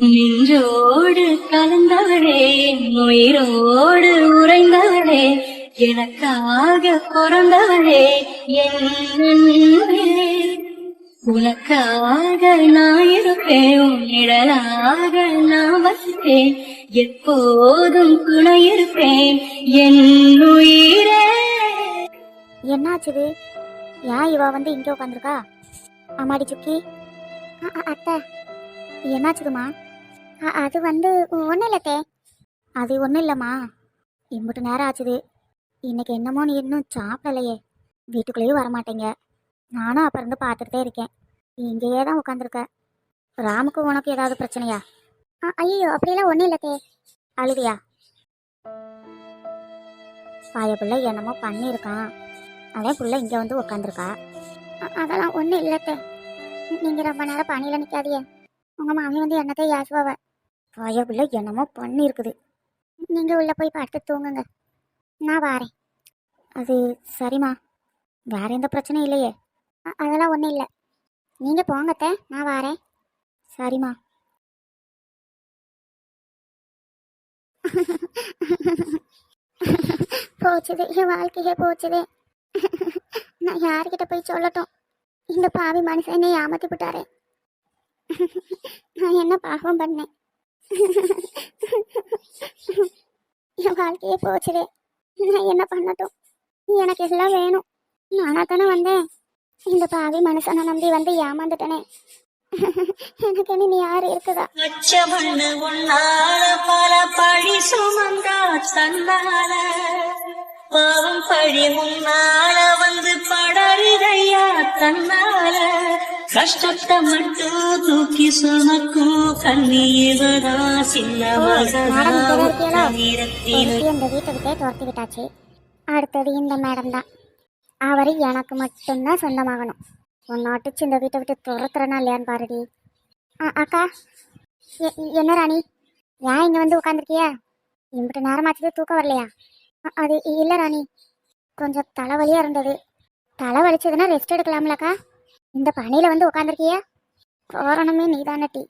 நெஞ்சோடு கலந்தவளே உயிரோடு உறைந்தவளே எனக்காக பிறந்தவளே என் உனக்காக நான் இருப்பேன் உன் நிழலாக நான் வசிப்பேன் எப்போதும் துணை இருப்பேன் என் உயிரே. என்னாச்சுது? ஏன் இவ வந்து இங்கே உட்காந்துருக்கா அம்மாடி சுக்கி. அத்தை. என்னாச்சுதுமா அது வந்து ஒன்றும் இல்லத்தே அது ஒன்றும் இல்லைம்மா. இம்புட்டு நேரம் ஆச்சுது. இன்னைக்கு என்னமோ நீ இன்னும் சாப்பிடலையே. வீட்டுக்குள்ளேயும் வரமாட்டேங்க. நானும் அப்ப இருந்து பார்த்துட்டே இருக்கேன். இங்கேயே தான் உட்காந்துருக்க ராமுக்கு உனக்கு ஏதாவது பிரச்சனையா? ஐயோ அப்படியெல்லாம் ஒன்றும் இல்லத்தே அழுதியா பாய பிள்ளை என்னமோ பண்ணியிருக்கான். அதே பிள்ளை இங்கே வந்து உட்காந்துருக்கா அதெல்லாம் ஒன்றும் இல்லத்தே நீங்கள் ரொம்ப நேரம் பணியில் நிற்காதியே உங்கள் மாமி வந்து என்னத்தையும் யாசுவாவை பாய என்னமோ பண்ணியிருக்குது நீங்கள் உள்ளே போய் பார்த்து தூங்குங்க. நான் வாரேன். அது சரிம்மா. வேற எந்த பிரச்சனையும் இல்லையே. அதெல்லாம் ஒன்றும் இல்லை. நீங்கள் போங்கத்த நான் வாரேன். சரிம்மா. போச்சுது. என் வாழ்க்கையே போச்சுது. நான் யார்கிட்ட போய் சொல்லட்டும்? இந்த பாவி மனுஷன் என்னை ஏமாத்தி விட்டாரே நான் என்ன பாவம் பண்ணேன்? என் வாழ்க்கையே போச்சுதே நான் என்ன பண்ணட்டும்? எனக்கு எல்லாம் வேணும். நானா தானே வந்தேன். இந்த பாவி மனுஷனை நம்பி வந்து ஏமாந்துட்டனே. எனக்கு இனி நீ யாரு இருக்குதா? அச்சமண்ணு உன்னால பல பழி சுமந்தா தன்னால. பாவம் பழி முன்னால வந்து படறிதையா தன்னால. கஷ்டத்தை மட்டும் தூக்கி சுமக்கும் கண்ணீரா சின்ன இந்த துரத்தி விட்டாச்சு அடுத்தது இந்த மேடம் தான். அவர் எனக்கு மட்டும்தான் சொந்தமாகணும். உன்னை அடிச்சு இந்த வீட்டை விட்டு துரத்துறனா இல்லையான்னு பாருடி. ஆ அக்கா என்ன ராணி? ஏன் இங்கே வந்து உட்காந்துருக்கிய இம்பிட்டு நேரமாச்சது தூக்கம் வரலையா? அது இல்லை ராணி. கொஞ்சம் தலைவலியாக இருந்தது. தலை வலிச்சதுன்னா ரெஸ்ட் எடுக்கலாம்லக்கா. இந்த பணியில் வந்து உட்காந்துருக்கியா போறணுமே நீதான டீ.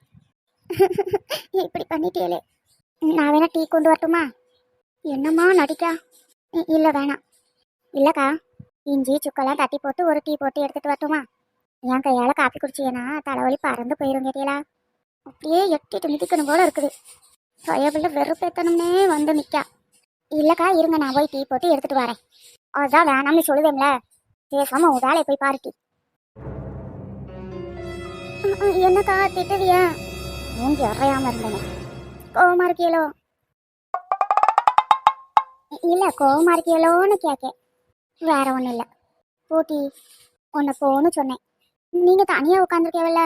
இப்படி பண்ணிட்டேலே நான் வேணா டீ கொண்டு வரட்டுமா? என்னம்மா நடிக்கா? இல்லை வேணாம் இல்லைக்கா இஞ்சி சுக்கெல்லாம் தட்டி போட்டு ஒரு டீ போட்டு எடுத்துட்டு வரட்டுமா? என் கையால் காப்பி குடிச்சீங்கன்னா தலைவலி பறந்து போயிடும் கேட்டீங்களா அப்படியே எட்டிட்டு மிதிக்கணும் போல இருக்குது. சுயபிள்ள வெறுப்பேத்தணும்னே வந்து நிற்கா இல்லைக்கா இருங்க நான் போய் டீ போட்டு எடுத்துட்டு வரேன். அதான் வேணாம்னு சொல்லுதேன்ல பேசாமல் உன் வேலையை போய் பாருட்டி என்னக்கா திட்டுவியா மூஞ்சி அறையாம இருந்தேனே. கோவமா இருக்கியலோ? இல்ல கோவமா இருக்கியலோன்னு கேட்கேன் வேற ஒண்ணும் இல்ல. போட்டி உன்னை போன்னு சொன்னேன். நீங்க தனியா உட்காந்துருக்கேவல்ல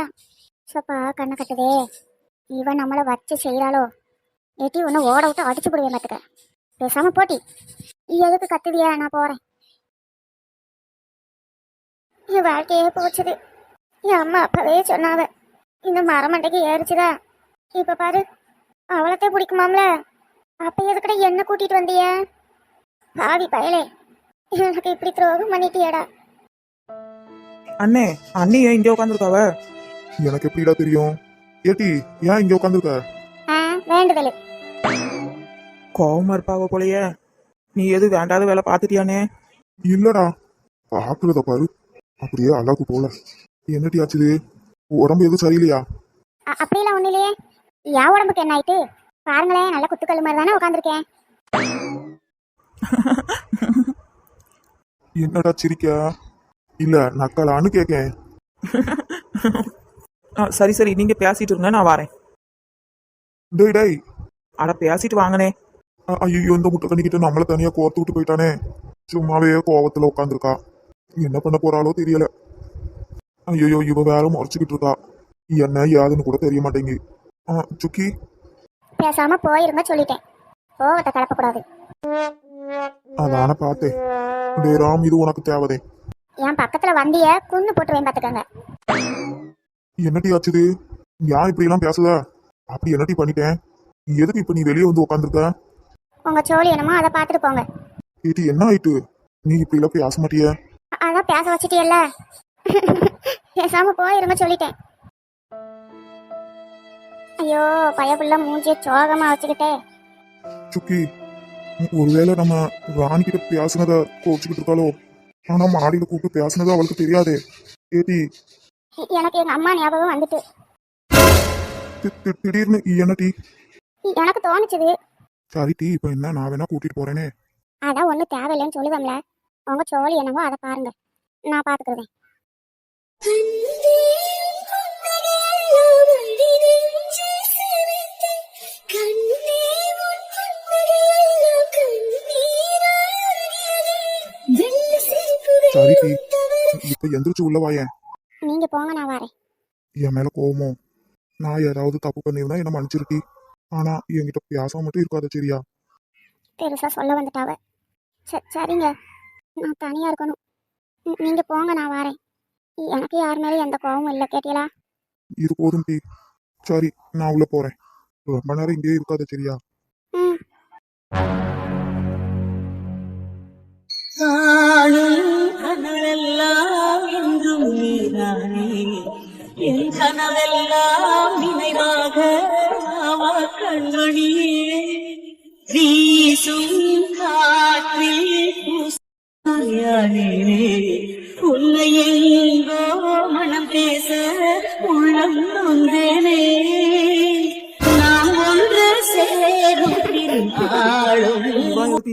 சப்பா கண்ணை கட்டுதே. இவன் நம்மளை வச்சு செய்யறாளோ ஏட்டி உன்னை ஓட விட்டு அடிச்சு போடுவேன் பார்த்துக்க பேசாம போட்டி. எதுக்கு கத்துவியா நான் போறேன். என் வாழ்க்கையே போச்சுது. என் அம்மா அப்பவே சொன்னாவ. இந்த மரமண்டைக்கு ஏறிச்சுதா இப்ப பாரு அவளத்தே பிடிக்குமாம்ல? அப்ப எதுக்கட என்ன கூட்டிட்டு வந்திய? பாவி பயலே எனக்கு இப்படி துரோகம் பண்ணிட்டியடா. அண்ணே அண்ணி ஏன் இங்கே உட்காந்துருக்காவ எனக்கு எப்படிடா தெரியும்? ஏட்டி ஏன் இங்க உட்காந்துருக்க ஆ வேண்டுதல். கோவமா இருப்பாவ போலயே. நீ எது வேண்டாத வேலை பார்த்துட்டியானே இல்லடா பாக்குறத பாரு. அப்படியே அழகு போல. என்னடி ஆச்சுது? உடம்பு எதுவும் சரியில்லையா? அ- அப்படியெல்லாம் ஒண்ணு இல்லையே என் உடம்புக்கு என்ன ஆயிட்டு? பாருங்களேன் நல்ல குத்துக்கல் மாதிரி தானே உட்காந்துருக்கேன் என்னடா சிரிக்க? இல்ல நக்கலான்னு கேக்கேன். ஆ, சரி சரி நீங்க பேசிட்டு இருங்க நான் வரேன். டேய் டேய். அட பேசிட்டு வாங்கனே அ- ஐயோ இந்த முட்டை கண்ணிக்கிட்ட நம்மள தனியா கோர்த்து விட்டு போயிட்டானே. சும்மாவே கோவத்துல உட்காந்துருக்கா என்ன பண்ண போறாளோ தெரியல. ஐயோ இவ வேற முறைச்சுக்கிட்டு இருக்கா. என்ன ஏதுன்னு கூட தெரிய மாட்டேங்கி ஆ சுக்கி? பேசாம போயிருங்க சொல்லிட்டேன். கோவத்தை கலப்பக்கூடாது. அதான பார்த்தேன். டே ராம் இது உனக்கு தேவதே. என் பக்கத்துல வந்திய குன்னு போட்டுருவேன் பாத்துக்கோங்க என்னடி ஆச்சுது? ஏன் இப்படி எல்லாம் பேசுத? அப்படி என்னடி பண்ணிட்டேன்? எதுக்கு இப்ப நீ வெளியே வந்து உட்காந்துருக்க உங்க சோழி என்னமோ அதை பார்த்துட்டு போங்க. இது என்ன ஆயிட்டு? நீ இப்படி எல்லாம் பேச மாட்டிய? அதான் பேச வச்சிட்டியல்ல. பேசாம போயிருங்க சொல்லிட்டேன். ஐயோ பயப்புள்ள மூஞ்சிய சோகமா வச்சுக்கிட்டே. சுக்கி ஒருவேளை நம்ம ராணி கிட்ட பேசுனத கோச்சுக்கிட்டு இருக்காளோ? ஆனா மாடியில கூப்பிட்டு பேசுனது அவளுக்கு தெரியாதே. ஏடி எனக்கு எங்க அம்மா ஞாபகம் வந்துட்டு. திடீர்னு என்ன டீ? எனக்கு தோணுச்சுது. சரி டீ இப்ப என்ன நான் வேணா கூட்டிட்டு போறேனே. அதான் ஒன்றும் தேவையில்லைன்னு சொல்லுதம்ல. உங்க சோழி என்னவோ அதை பாருங்க. நான் பாத்துக்கிறேன். சரி இப்ப எந்திரிச்சு உள்ள வாயேன் நீங்க போங்க நான் வரேன் என் மேல கோவமோ நான் ஏதாவது தப்பு பண்ணிருந்தா என்ன மன்னிச்சிருட்டி ஆனா என்கிட்ட பேசாம மட்டும் இருக்காத சரியா பெருசா சொல்ல வந்துட்டாவ ச- சரிங்க நான் தனியா இருக்கணும் நீங்க போங்க நான் வரேன் எனக்கு யார் மேலேயும் எந்த கோவமும் இல்லை கேட்டீங்களா? இது போதும் டீ. சரி நான் உள்ள போறேன். ரொம்ப நேரம் இங்கேயே இருக்காத சரியா? ம். காணும் கனவெல்லாம் என்றும் நீதானே என் கனவெல்லாம் நினைவாக ஆவா கண்மணியே வீசும் காற்றில் உன்னை நொந்தேனே நாம் ஒன்று சேரும்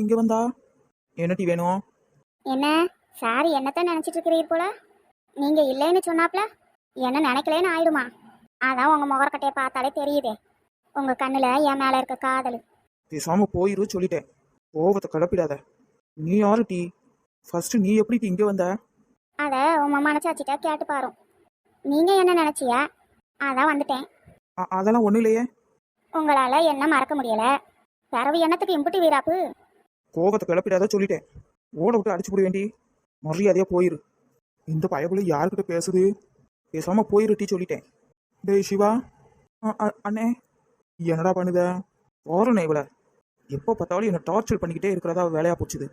இங்க வந்தா. என்ன டீ வேணும்? என்ன? சாரி என்னத்தான் நினைச்சிட்டு இருக்கிறீர் போல? நீங்க இல்லைன்னு சொன்னாப்ல? என்ன நினைக்கலன்னு ஆயிடுமா? அதான் உங்க முகரக்கட்டையை பார்த்தாலே தெரியுதே. உங்க கண்ணுல என் மேல இருக்க காதல். பேசாம போயிரு சொல்லிட்டேன். கோவத்தை கிளப்பிடாத நீ யாரு டீ? ஃபர்ஸ்ட் நீ எப்படி இங்க வந்த? அத உன் மனசாச்சிட்ட கேட்டு பாரும். நீங்க என்ன நினைச்சிய? அதான் வந்துட்டேன். அதெல்லாம் ஒண்ணு இல்லையே. உங்களால என்ன மறக்க முடியல? பிறவு என்னத்துக்கு இம்புட்டு வீராப்பு? கோவத்தை கிளப்பிடாத சொல்லிட்டேன். ஓட விட்டு அடிச்சு போட வேண்டி. மரியாதையா போயிரு. இந்த பயபுல யாருக்கிட்ட பேசுது? பேசாம போயிரு டீ சொல்லிட்டேன். டேய் சிவா. அண்ணே. என்னடா பண்ணுத? போறனே இவள. எப்போ பார்த்தாலும் என்ன டார்ச்சர் பண்ணிக்கிட்டே இருக்கிறதா வேலையா போச்சுது.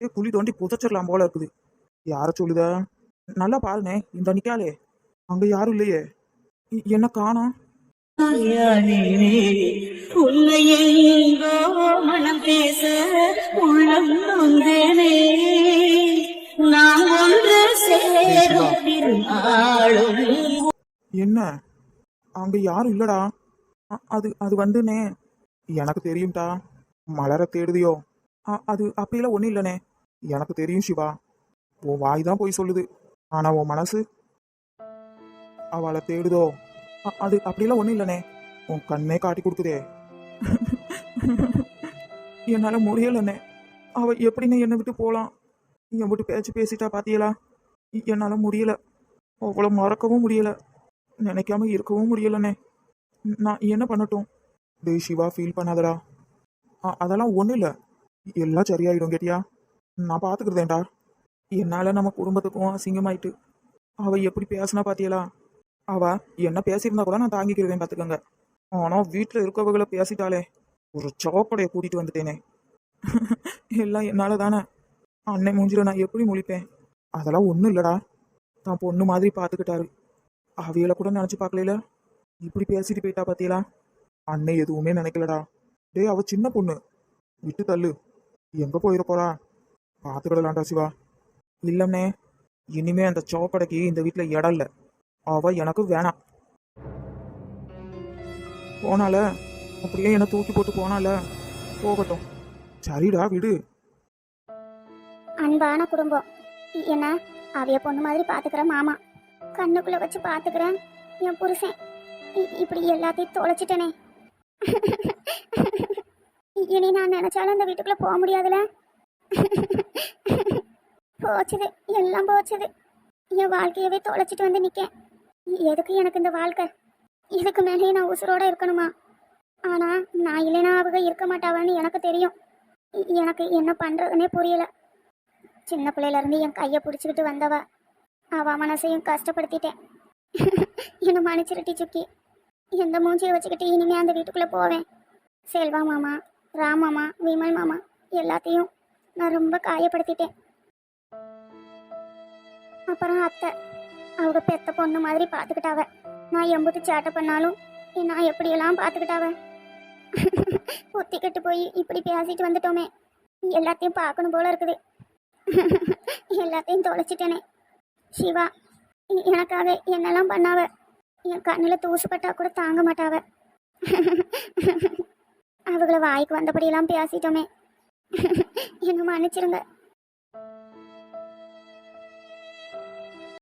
ஏ குழி தோண்டி புதைச்சிடலாம் போல இருக்குது. யார சொல்லுத? நல்லா பாருனே இந்த நிக்காலே அங்க யாரும் இல்லையே. என்ன காணோம் யானே உன்னை எங்கோ மனம் பேச உள்ளம் நொந்தேனே. நாம் ஒன்று சேரும் திருநாளும் என்ன? அங்க யாரும் இல்லடா. அது அது வந்துனே. எனக்கு தெரியும்டா. மலர தேடுதியோ. அது அப்படியெல்லாம் ஒன்றும் இல்லைனே. எனக்கு தெரியும் சிவா. உன் வாய் தான் போய் சொல்லுது. ஆனா உன் மனசு அவளை தேடுதோ? அது அப்படியெல்லாம் ஒன்றும் இல்லைனே. உன் கண்ணே காட்டி கொடுக்குதே. என்னால முடியலண்ணே அவ எப்படின்னு என்னை விட்டு போலாம்? என் விட்டு பேச்சு பேசிட்டா பாத்தியலா? என்னால முடியல. அவளை மறக்கவும் முடியல. நினைக்காம இருக்கவும் முடியலண்ணே நான் என்ன பண்ணட்டும்? டேய் சிவா ஃபீல் பண்ணாதடா. அதெல்லாம் ஒன்றும் இல்லை. எல்லாம் சரியாயிடும் கேட்டியா? நான் பார்த்துக்கிறதேன்டா என்னால் நம்ம குடும்பத்துக்கும் அசிங்கமாயிட்டு. அவ எப்படி பேசினா பாத்தியலா? அவ என்ன பேசியிருந்தா கூட நான் தாங்கிக்கிடுவேன் பார்த்துக்கோங்க ஆனால் வீட்டில் இருக்கவகளை பேசிட்டாலே ஒரு சோக்கடையை கூட்டிகிட்டு வந்துட்டேனே. எல்லாம் என்னால் தானே அன்னை மூஞ்சில நான் எப்படி முழிப்பேன்? அதெல்லாம் ஒன்றும் இல்லைடா. தான் பொண்ணு மாதிரி பார்த்துக்கிட்டாரு அவையில கூட நினச்சி பார்க்கல இப்படி பேசிட்டு போயிட்டா பாத்தியலா அன்னை எதுவுமே நினைக்கலடா. டேய் அவ சின்ன பொண்ணு. விட்டு தள்ளு. எங்கே போயிட போறா? பார்த்துக்கிடலாம்டா சிவா. இல்லைண்ணே இனிமே அந்த சோக்கடைக்கு இந்த வீட்டில் இடம் இல்லை. அவ எனக்கு வேணாம். போனால அப்படியே என்னை தூக்கி போட்டு போனால போகட்டும். சரிடா விடு. அன்பான குடும்பம். என்ன அவைய பொண்ணு மாதிரி பாத்துக்கிற மாமா. கண்ணுக்குள்ள வச்சு பாத்துக்கிறேன் என் புருஷன். இ- இப்படி எல்லாத்தையும் தொலைச்சிட்டனே. இனி நான் நினைச்சாலும் இந்த வீட்டுக்குள்ள போக முடியாதுல. போச்சுது எல்லாம் போச்சுது. என் வாழ்க்கையவே தொலைச்சிட்டு வந்து நிக்கேன். எதுக்கு எனக்கு இந்த வாழ்க்கை? இதுக்கு மேலேயே நான் உசுரோட இருக்கணுமா? ஆனா நான் இல்லைனா அவங்க இருக்க மாட்டாவான்னு எனக்கு தெரியும். எனக்கு என்ன பண்ணுறதுனே புரியல. சின்ன பிள்ளையில இருந்து என் கையை பிடிச்சிக்கிட்டு வந்தவ. அவ மனசையும் கஷ்டப்படுத்திட்டேன். என்ன மன்னிச்சிருட்டி சுக்கி. எந்த மூஞ்சியை வச்சுக்கிட்டு இனிமே அந்த வீட்டுக்குள்ளே போவேன். செல்வா மாமா ராம் மாமா விமல் மாமா எல்லாத்தையும் நான் ரொம்ப காயப்படுத்திட்டேன். அப்புறம் அத்தை. அவங்க பெத்த பொண்ணு மாதிரி பார்த்துக்கிட்டாவ நான் எம்புட்டு சேட்டை பண்ணாலும் நான் எப்படியெல்லாம் பார்த்துக்கிட்டாவ ஒத்திக்கிட்டு போய் இப்படி பேசிட்டு வந்துட்டோமே. எல்லாத்தையும் பார்க்கணும் போல இருக்குது. எல்லாத்தையும் தொலைச்சிட்டேனே. சிவா எனக்காக என்னெல்லாம் பண்ணாவ? என் கண்ணில் தூசுப்பட்டா கூட தாங்க மாட்டாவ. அவங்கள வாய்க்கு வந்தபடியெல்லாம் பேசிட்டோமே. என்ன மன்னிச்சிருங்க.